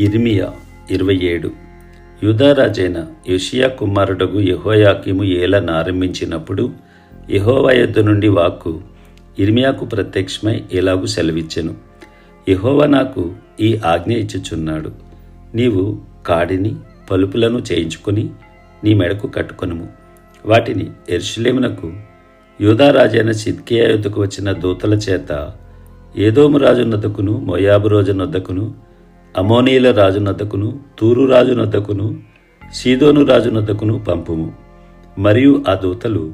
ఇర్మియా ఇరవై ఏడు. యూదారాజైన యుషియా కుమారుడగు యహోయాకిము ఏల నారంభించినప్పుడు యహోవా యొద్ద నుండి వాక్కు ఇర్మియాకు ప్రత్యక్షమై ఇలాగు సెలవిచ్చెను. యహోవా నాకు ఈ ఆజ్ఞ ఇచ్చుచున్నాడు. నీవు కాడిని పలుపులను చేయించుకొని నీ మెడకు కట్టుకొనుము. వాటిని ఎర్షులేమునకు యూదారాజైన సిద్కియా యుద్ధకు వచ్చిన దూతల చేత ఏదోము రాజునొద్దకును మోయాబు రోజునొద్దకును అమోనీల రాజునద్దకును తూరు రాజునద్దకును సీదోను రాజునద్దకును పంపుము. మరియు ఆ దూతలు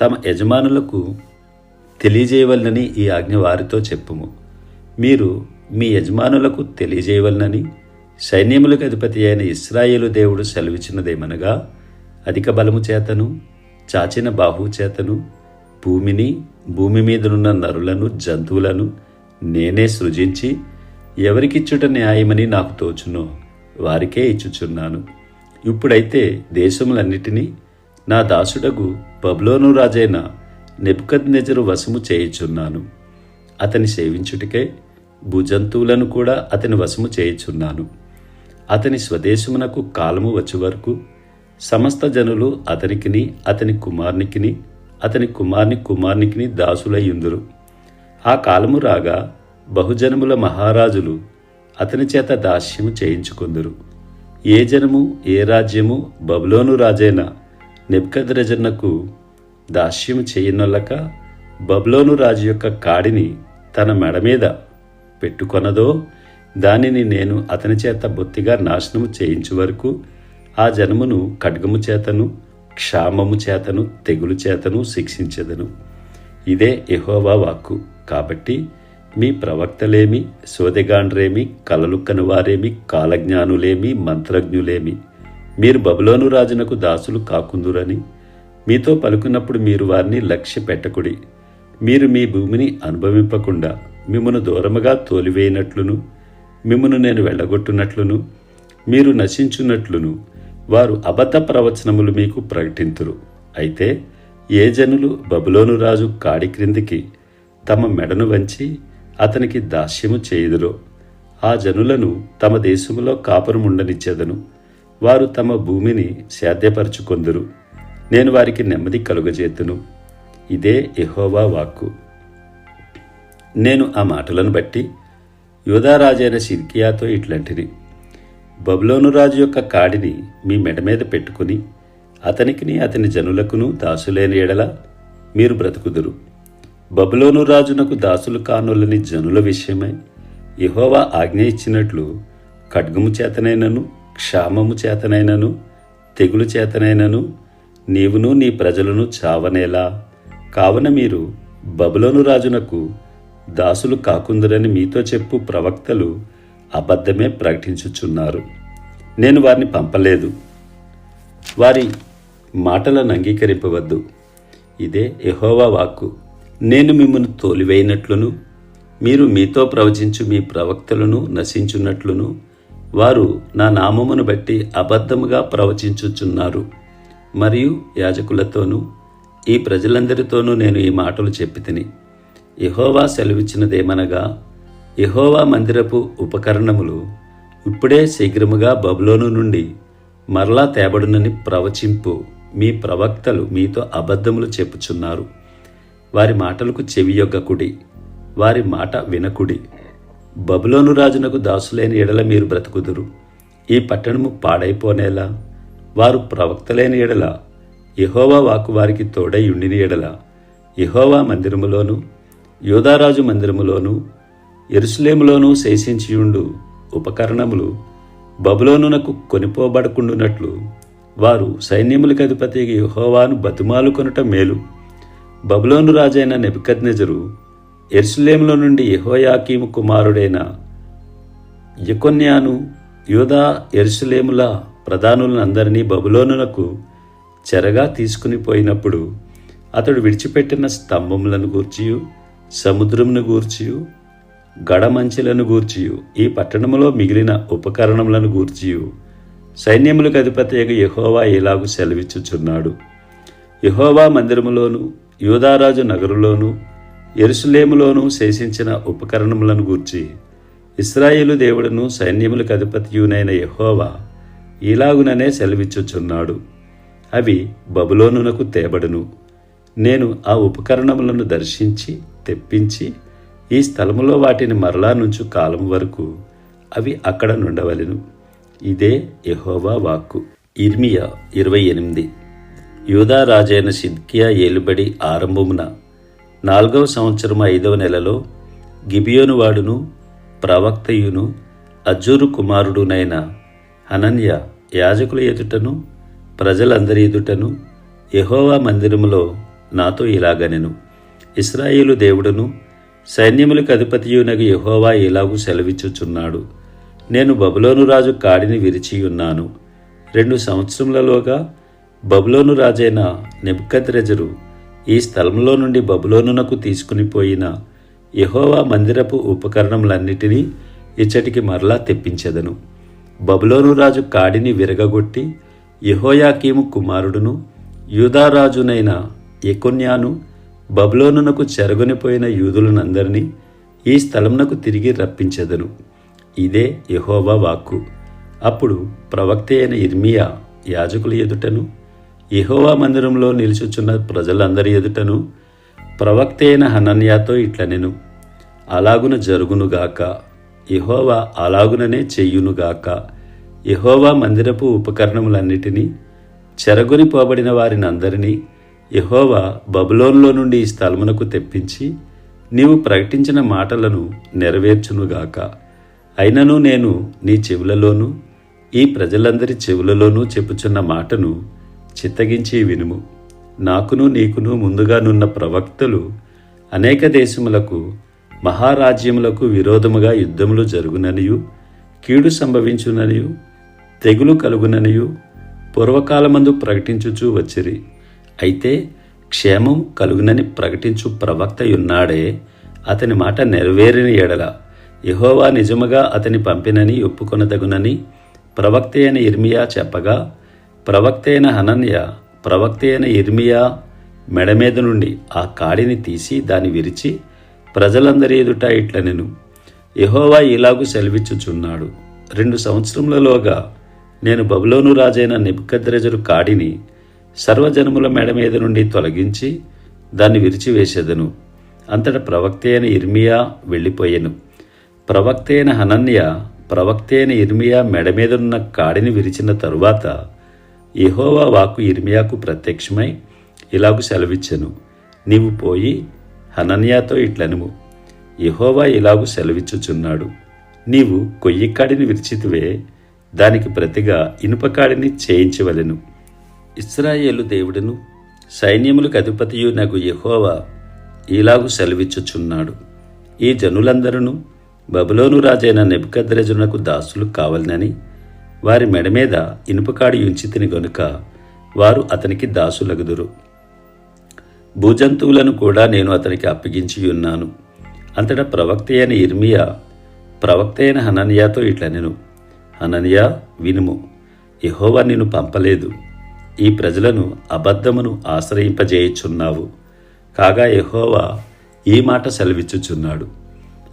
తమ యజమానులకు తెలియజేయవలనని ఈ ఆజ్ఞ వారితో చెప్పుము. మీరు మీ యజమానులకు తెలియజేయవలనని సైన్యములకు అధిపతి అయిన ఇస్రాయేలు దేవుడు సెలవిచ్చినదేమనగా అధిక బలము చేతను చాచిన బాహువు చేతను భూమిని భూమి మీదనున్న నరులను జంతువులను నేనే సృజించి ఎవరికిచ్చుట న్యాయమని నాకు తోచునో వారికే ఇచ్చుచున్నాను. ఇప్పుడైతే దేశములన్నిటినీ నా దాసుడగు బబులోను రాజైన నెబుకద్నెజరు వశము చేయుచున్నాను. అతని సేవించుటికే భూజంతువులను కూడా అతని వశము చేయుచున్నాను. అతని స్వదేశమునకు కాలము వచ్చే వరకు సమస్త జనులు అతనికిని అతని కుమార్నికిని అతని కుమార్ని కుమార్నికిని దాసులయ్యుందురు ఆ కాలము రాగా బహుజనముల మహారాజులు అతని చేత దాస్యము చేయించుకుందురు. ఏ జనము ఏ రాజ్యము బబులోను రాజైన నెప్కద్రజన్నకు దాస్యము చేయనొల్లక బబులోను రాజు యొక్క కాడిని తన మెడ మీద పెట్టుకొనదో దానిని నేను అతని చేత బొత్తిగా నాశనము చేయించు వరకు ఆ జనమును ఖడ్గము చేతను క్షామము చేతను తెగులు చేతను శిక్షించెదను. ఇదే ఎహోవా వాక్కు. కాబట్టి మీ ప్రవక్తలేమి సోదెగాండ్రేమి కలలు కనువారేమి కాలజ్ఞానులేమి మంత్రజ్ఞులేమి? మీరు బబులోను రాజునకు దాసులు కాకుందురని? మీతో పలుకున్నప్పుడు మీరు వారిని లక్ష్య పెట్టకుడి. మీరు మీ భూమిని అనుభవింపకుండా మిమ్మను దూరముగా తోలివేయనట్లును మిమ్మను నేను వెళ్ళగొట్టునట్లును మీరు నశించున్నట్లును వారు అబద్ధ ప్రవచనములు మీకు ప్రకటింతురు. అయితే ఏ జనులు బబులోను రాజు కాడి క్రిందికి తమ మెడను వంచి అతనికి దాస్యము చేయుదురో. ఆ జనులను తమ దేశములో కాపురముండనిచ్చేదను. వారు తమ భూమిని సేద్యపరచుకొందురు. నేను వారికి నెమ్మది కలుగజేతును. ఇదే ఎహోవా వాక్కు. నేను ఆ మాటలను బట్టి యూదారాజైన సిద్కియాతో ఇట్లాంటిది బబులోను రాజు యొక్క కాడిని మీ మెడ మీద పెట్టుకుని అతనికిని అతని జనులకును దాసులేని ఎడల మీరు బ్రతుకుదురు. బబులోను రాజునకు దాసులు కానులని జనుల విషయమై యహోవా ఆజ్ఞ ఇచ్చినట్లు ఖడ్గము చేతనైనను క్షామము చేతనైనను తెగులు చేతనైనను నీవును నీ ప్రజలను చావనేలా. కావున మీరు బబులోను రాజునకు దాసులు కాకుందరని మీతో చెప్పు ప్రవక్తలు అబద్ధమే ప్రకటించుచున్నారు. నేను వారిని పంపలేదు. వారి మాటలను అంగీకరింపవద్దు. ఇదే యహోవా వాక్కు. నేను మిమ్మల్ని తోలివేయినట్లును మీరు మీతో ప్రవచించు మీ ప్రవక్తలను నశించున్నట్లును వారు నా నామమును బట్టి అబద్ధముగా ప్రవచించుచున్నారు. మరియు యాజకులతోనూ ఈ ప్రజలందరితోనూ నేను ఈ మాటలు చెప్పి తిని యహోవా సెలవిచ్చినదేమనగా యహోవా మందిరపు ఉపకరణములు ఇప్పుడే శీఘ్రముగా బబులోను నుండి మరలా తేబడునని ప్రవచింపు మీ ప్రవక్తలు మీతో అబద్ధములు చెప్పుచున్నారు. వారి మాటలకు చెవియొగ్గకుడి వారి మాట వినకుడి. బబులోను రాజునకు దాసులేని ఎడల మీరు బ్రతుకుదురు. ఈ పట్టణము పాడైపోనేలా? వారు ప్రవక్తలేని ఎడల యహోవా వాకు వారికి తోడై ఉండిన ఎడల యహోవా మందిరములోను యోధారాజు మందిరములోను ఎరుసలేములోనూ శేషించియుండు ఉపకరణములు బబులోనునకు కొనిపోబడకుండునట్లు వారు సైన్యములకు అధిపతి యహోవాను బతిమాలు కొనుట మేలు. బబులోను రాజైన నెబికద్నెజరు ఎరుసలేములో నుండి యహోయాకీము కుమారుడైన యకొన్యాను యూదా ఎర్సులేముల ప్రధానులందరినీ బబులోనులకు చెరగా తీసుకుని పోయినప్పుడు అతడు విడిచిపెట్టిన స్తంభములను గూర్చియు సముద్రమును గూర్చియు గడమంచెలను గూర్చియు ఈ పట్టణములో మిగిలిన ఉపకరణములను గూర్చియు. సైన్యములకు అధిపతి యహోవా ఇలాగు సెలవిచ్చుచున్నాడు? యహోవా మందిరములోను యూదారాజు నగరులోనూ ఎరుసలేములోనూ శేషించిన ఉపకరణములను గూర్చి ఇస్రాయేలు దేవుడును సైన్యములకు అధిపతియునైన యహోవా ఇలాగుననే సెలవిచ్చుచున్నాడు. అవి బబులోనునకు తేబడును. నేను ఆ ఉపకరణములను దర్శించి తెప్పించి ఈ స్థలములో వాటిని మరలా నుంచు కాలం వరకు అవి అక్కడ నుండవలెను. ఇదే యహోవా వాక్కు. ఇర్మియా ఇరవై ఎనిమిది. యూదా రాజైన సిద్కియా ఏలుబడి ఆరంభమున నాలుగవ సంవత్సరం ఐదవ నెలలో గిబియోనువాడును ప్రవక్తయును అజ్జూరు కుమారుడునైన హనన్య యాజకుల ఎదుటను ప్రజలందరి ఎదుటను యహోవా మందిరములో నాతో ఇలాగనెను. ఇస్రాయేలు దేవుడును సైన్యములకు అధిపతియునగు యహోవా ఇలాగు సెలవిచ్చుచున్నాడు. నేను బబులోను రాజు కాడిని విరిచియున్నాను. రెండు సంవత్సరములలోగా బబులోను రాజైన నెబుకద్రెజరు ఈ స్థలంలో నుండి బబులోనునకు తీసుకుని పోయిన యహోవా మందిరపు ఉపకరణములన్నిటినీ ఇచ్చటికి మరలా తెప్పించెదను. బబులోను రాజు కాడిని విరగగొట్టి యహోయాకీము కుమారుడును యూదారాజునైన ఎకొన్యాను బబులోనునకు చెరగొనిపోయిన యూదులనందరినీ ఈ స్థలమునకు తిరిగి రప్పించెదను. ఇదే యహోవా వాక్కు. అప్పుడు ప్రవక్త అయిన ఇర్మియా యాజకుల ఎదుటను యహోవా మందిరంలో నిలుచుచున్న ప్రజలందరి ఎదుటను ప్రవక్త అయిన హనన్యాతో ఇట్లనెను అలాగున జరుగునుగాక. యహోవా అలాగుననే చెయ్యునుగాక యహోవా మందిరపు ఉపకరణములన్నిటినీ చెరగొని పోబడిన వారిని అందరినీ యహోవా బబులోన్లో నుండి ఈ స్థలమునకు తెప్పించి నీవు ప్రకటించిన మాటలను నెరవేర్చునుగాక. అయినను నేను నీ చెవులలోనూ ఈ ప్రజలందరి చెవులలోనూ చెప్పుచున్న మాటను చిత్తగించి వినుము. నాకును నీకును ముందుగానున్న ప్రవక్తలు అనేక దేశములకు మహారాజ్యములకు విరోధముగా యుద్ధములు జరుగుననియు కీడు సంభవించుననియు తెగులు కలుగుననియు పూర్వకాలమందు ప్రకటించుచూ వచ్చిరి. అయితే క్షేమం కలుగునని ప్రకటించు ప్రవక్తయున్నాడే అతని మాట నెరవేరిన ఎడల. యహోవా నిజముగా అతని పంపినని ఒప్పుకొనదగునని ప్రవక్త అయిన ఇర్మియా చెప్పగా ప్రవక్త అయిన హనన్య ప్రవక్తైన అయిన ఇర్మియా మెడ మీద నుండి ఆ కాడిని తీసి దాన్ని విరిచి ప్రజలందరి ఎదుట ఇట్లనెను. యహోవా ఇలాగు సెలవిచ్చుచున్నాడు. రెండు సంవత్సరములలోగా నేను బబులోను రాజైన నిబ్కద్రజరు కాడిని సర్వజనముల మెడ మీద నుండి తొలగించి దాన్ని విరిచివేసేదను. అంతట ప్రవక్త అయిన ఇర్మియా వెళ్ళిపోయాను. ప్రవక్త అయిన హనన్య ప్రవక్త అయిన ఇర్మియా మెడ మీదనున్న కాడిని విరిచిన తరువాత ఇహోవా వాక్కు ఇర్మియాకు ప్రత్యక్షమై ఇలాగు సెలవిచ్చెను. నీవు పోయి హనన్యాతో ఇట్లనుము. ఇహోవా ఇలాగు సెలవిచ్చుచున్నాడు. నీవు కొయ్యికాడిని విరిచితివే దానికి ప్రతిగా ఇనుపకాడిని చేయించవలెను. ఇస్రాయేలు దేవుడును సైన్యములకు అధిపతియు నాకు యహోవా ఇలాగు సెలవిచ్చుచున్నాడు. ఈ జనులందరూ బబులోను రాజైన నెబుకద్రెజునకు దాసులు కావాలనని వారి మెడ మీద ఇనుపకాడి ఉంచితిని గనుక వారు అతనికి దాసులగుదురు. భూజంతువులను కూడా నేను అతనికి అప్పగించి ఉన్నాను. అంతటా ప్రవక్త అయిన ఇర్మియా ప్రవక్త అయిన హనన్యాతో ఇట్లనెను. హననియా వినుము ఎహోవా నిన్ను పంపలేదు. ఈ ప్రజలను అబద్ధమును ఆశ్రయింపజేయుచున్నావు. కాగా ఎహోవా ఈ మాట సెలవిచ్చుచున్నాడు.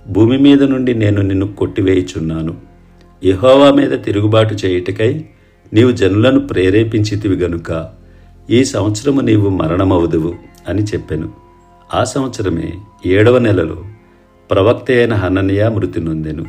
భూమి మీద నుండి నేను నిన్ను కొట్టివేయుచున్నాను. యహోవా మీద తిరుగుబాటు చేయుటకై నీవు జనులను ప్రేరేపించితివి గనుక ఈ సంవత్సరము నీవు మరణమవుదువు అని చెప్పెను. ఆ సంవత్సరమే ఏడవ నెలలో ప్రవక్త అయిన హనన్యా మృతి నొందెను.